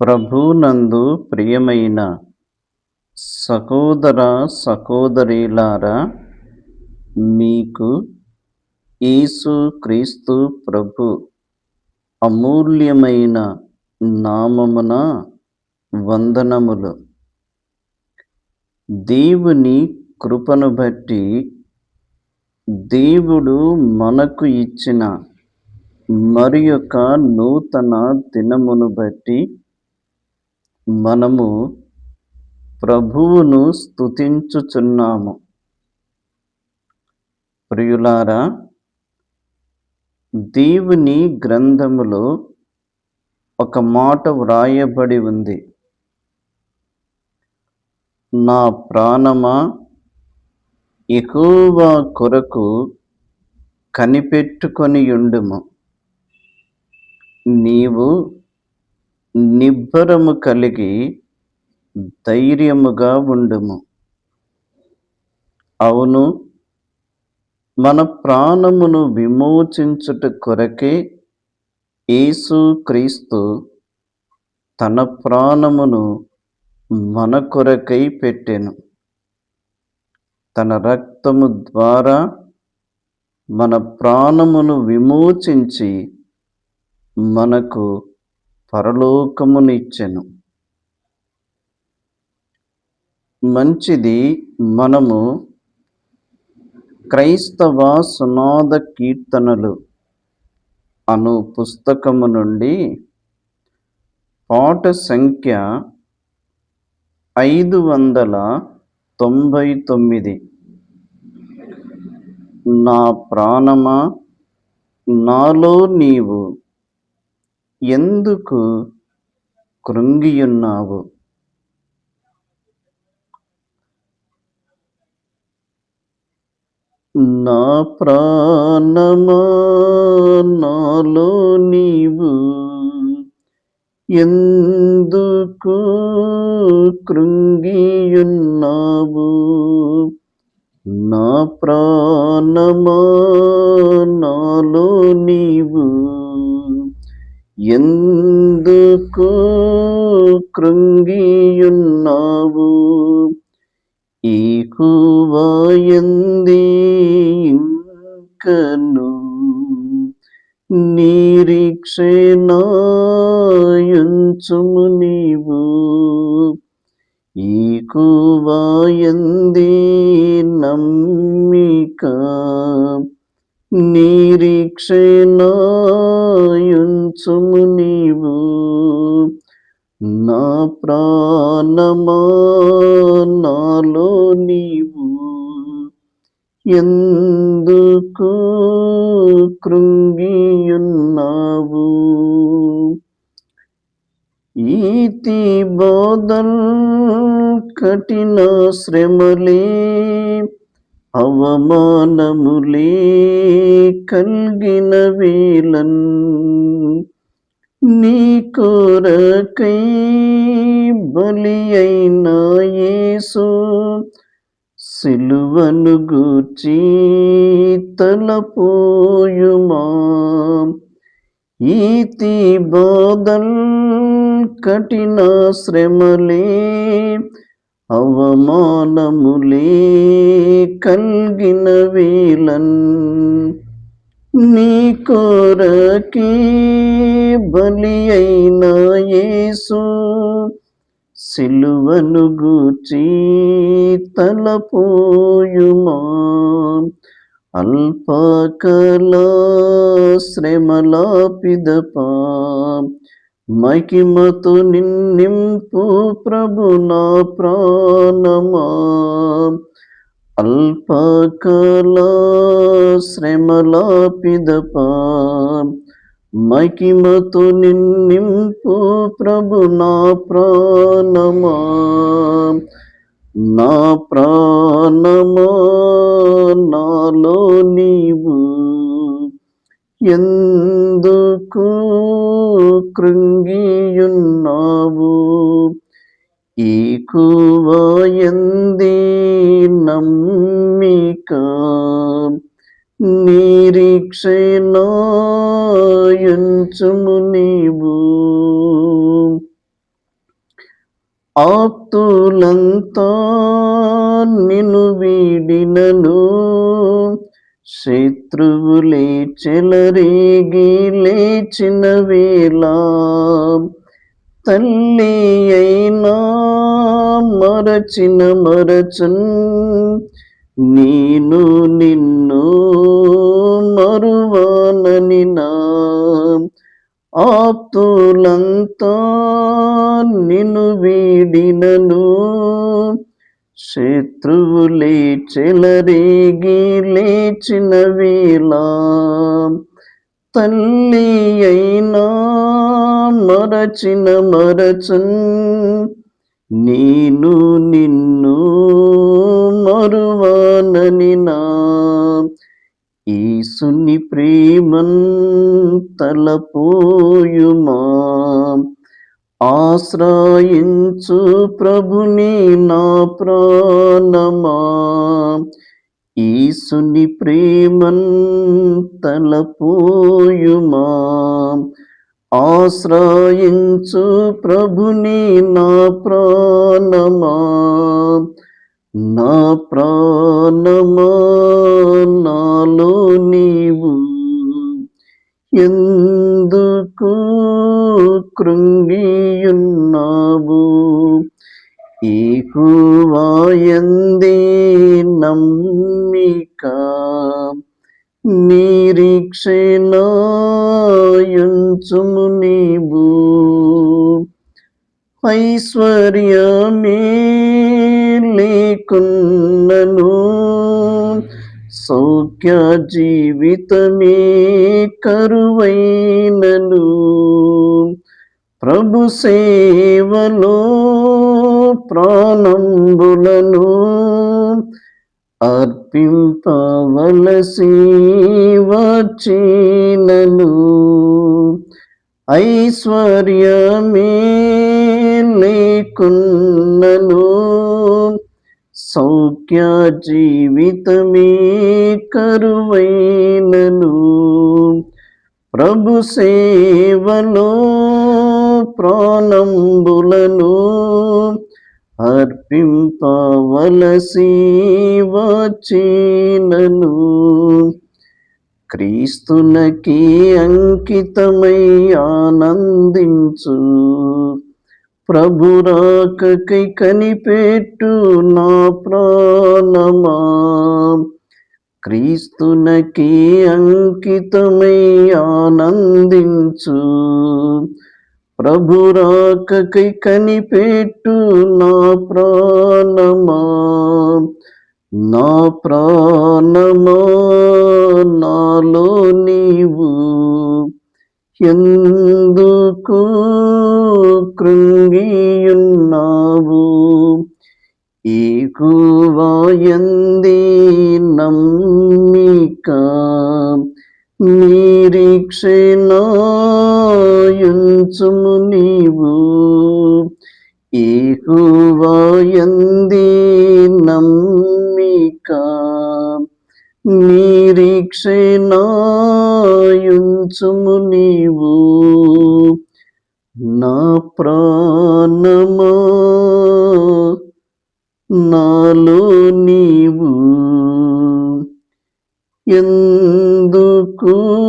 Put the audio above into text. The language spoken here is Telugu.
ప్రభునందు ప్రియమైన సహోదర సహోదరిలారా మీకు యేసు క్రీస్తు ప్రభు అమూల్యమైన నామమున వందనములు. దేవుని కృపను బట్టి దేవుడు మనకు ఇచ్చిన మరి యొక్క నూతన దినమును బట్టి మనము ప్రభువును స్తుతించుచున్నాము. ప్రియులారా దేవుని గ్రంథములో ఒక మాట వ్రాయబడి ఉంది. నా ప్రాణమా ఎక్కువ కొరకు కనిపెట్టుకొని ఉండుము. నీవు నిబ్బరము కలిగి ధైర్యముగా ఉండుము. అవును మన ప్రాణమును విమోచించుట కొరకే యేసు క్రీస్తు తన ప్రాణమును మన కొరకై పెట్టెను. తన రక్తము ద్వారా మన ప్రాణమును విమోచించి మనకు పరలోకమునిచ్చెను. మంచిది మనము క్రైస్తవ సునాద కీర్తనలు అను పుస్తకము నుండి పాట సంఖ్య ఐదు వందల తొంభై తొమ్మిది. నా ప్రాణమా? నాలో నీవు ఎందుకు కృంగియున్నావు? నా ప్రాణమా నాలో నీవు ఎందుకు కృంగియున్నావు? నా ప్రాణమా నాలో నీవు ఎందుకు కృంగియున్నావు? ఈ కువాయంది ఇంకను? నిరీక్షణయుంచుము నీవు. ఈ కువాయంది నమ్మిక? నిరీక్షణయు ఉంచుము నీవు నా ప్రాణమా నాలో నీవు. ఎందుకు కృంగియున్నావు? ఈతి బోధల్ కఠిన శ్రమలే అవమానములే కల్గిన వేలన్. నీ కొరకై బలి అయిన యేసు సిలువను గూర్చి తలపోయుమా. ఈతి బోధల్ కఠిన శ్రమలే అవమానములే కల్గిన వేలన్. నీ కోరకే బలి అయిన యేసు సిలువను గూచి తలపోయుమా? అల్పకల శ్రమలాపిదపా? మహిమతో నిన్నింపు ప్రభు నా ప్రాణమా. అల్పకాల శ్రమల పిదపా. మహిమతో నిన్నింపు ప్రభు నా ప్రాణమా. నా ప్రాణమా నాలో నీవు. ఎంత ఎందుకు కృంగియున్నావు. ఈ కువాయంది నమ్మిక నిరీక్షణాయుంచుము నీవు. ఆప్తులంతా నిన్ను శత్రువులే చెలరేగి లేచిన వేళ తల్లి అయినా మరచిన మరచన్ నేను నిన్ను మరువానని నా ఆప్తులంతా నిన్ను వీడినను శత్రువులే చెలరేగి లేచిన వేళ తల్లి అయినా మరచిన మరచన్. నేను నిన్ను మరువానని నా ఈసుని ప్రేమన్ తలపోయుమా? ఆశ్రయించు ప్రభుని నా ప్రాణమా. ఈసుని ప్రేమన్ తలపోయుమా. ఆశ్రయించు ప్రభుని నా ప్రాణమా. నా ప్రాణమా నాలో నీవు. ఎందుకు కృంగియున్నావు. ఈహువాయందే నమ్మిక. నిరీక్షణయుంచుము నీవు. ఐశ్వర్యమే లేకున్నను. సౌఖ్య జీవితమే కరువైనను. ప్రభు సేవలో ప్రాణంబులను అర్పింపవలసి వచ్చినను ఐశ్వర్యమే లేకున్నను. సౌఖ్య జీవితమే కరువైనను. ప్రభు సేవలో ప్రాణంబులను అర్పింపవలసి వచ్చినను క్రీస్తునకి అంకితమై ఆనందించు. ప్రభురాకకై కనిపెట్టు నా ప్రాణమా. క్రీస్తునకి అంకితమై ఆనందించు. ప్రభురాకకై కనిపెట్టు నా ప్రాణమా. నా ప్రాణమా నాలో నీవు. ఎందుకు కృంగియున్నావు? ఈకువాయంది నమ్మిక? నిరీక్షణయుంచుము నీవు. ఏకువాయంది నమ్మిక. నిరీక్షణయుంచుము నీవు. నా ప్రాణమా నాలో నీవు. ఎంత ಕೂ